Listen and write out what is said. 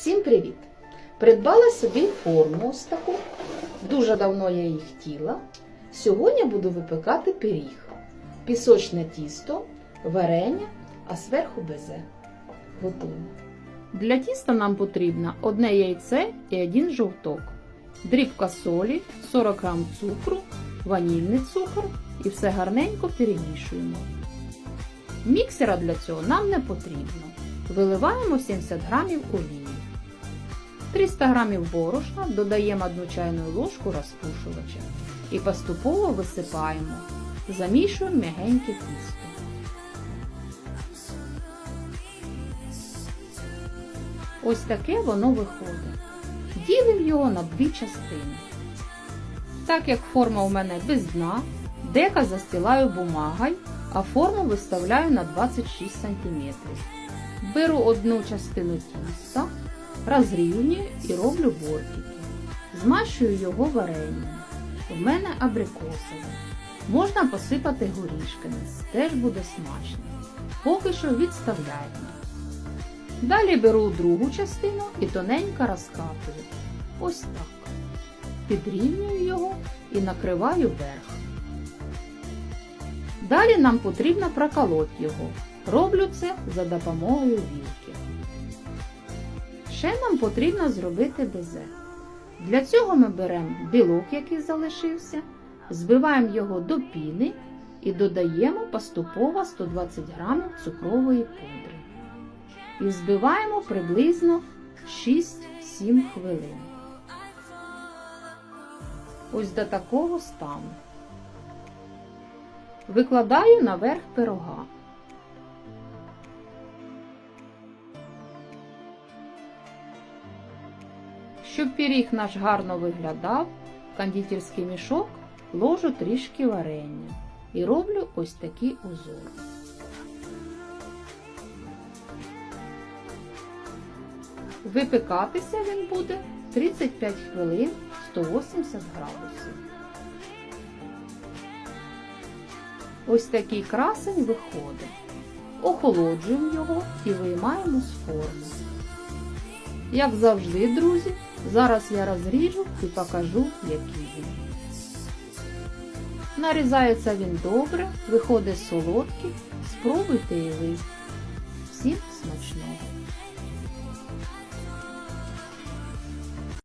Всім привіт! Придбала собі форму ось таку. Дуже давно я її хотіла. Сьогодні буду випекати пиріг. Пісочне тісто, варення, а зверху безе. Готуємо. Для тіста нам потрібно одне яйце і один жовток, дрібка солі, 40 г цукру, ванільний цукор і все гарненько перемішуємо. Міксера для цього нам не потрібно. Виливаємо 70 г олії. 300 г борошна додаємо 1 чайну ложку розпушувача і поступово висипаємо. Замішуємо м'ягеньке тісто. Ось таке воно виходить. Ділимо його на дві частини. Так як форма у мене без дна, дека застилаю бумагою, а форму виставляю на 26 см. Беру одну частину тіста, розрівнюю і роблю бортики. Змащую його варенням. У мене абрикосове. Можна посипати горішками, теж буде смачно. Поки що відставляємо. Далі беру другу частину і тоненько розкатую. Ось так. Підрівнюю його і накриваю верх. Далі нам потрібно проколоти його. Роблю це за допомогою вілки. Ще нам потрібно зробити безе. Для цього ми беремо білок, який залишився, збиваємо його до піни і додаємо поступово 120 г цукрової пудри. І взбиваємо приблизно 6-7 хвилин. Ось до такого стану. Викладаю наверх пирога. Щоб пиріг наш гарно виглядав, в кондитерський мішок ложу трішки варення і роблю ось такі узори. Випікатися він буде 35 хвилин 180 градусів. Ось такий красень виходить. Охолоджуємо його і виймаємо з форми. Як завжди, друзі, зараз я розріжу і покажу, який він. Нарізається він добре, виходить солодкий, спробуйте і ви. Всім смачного!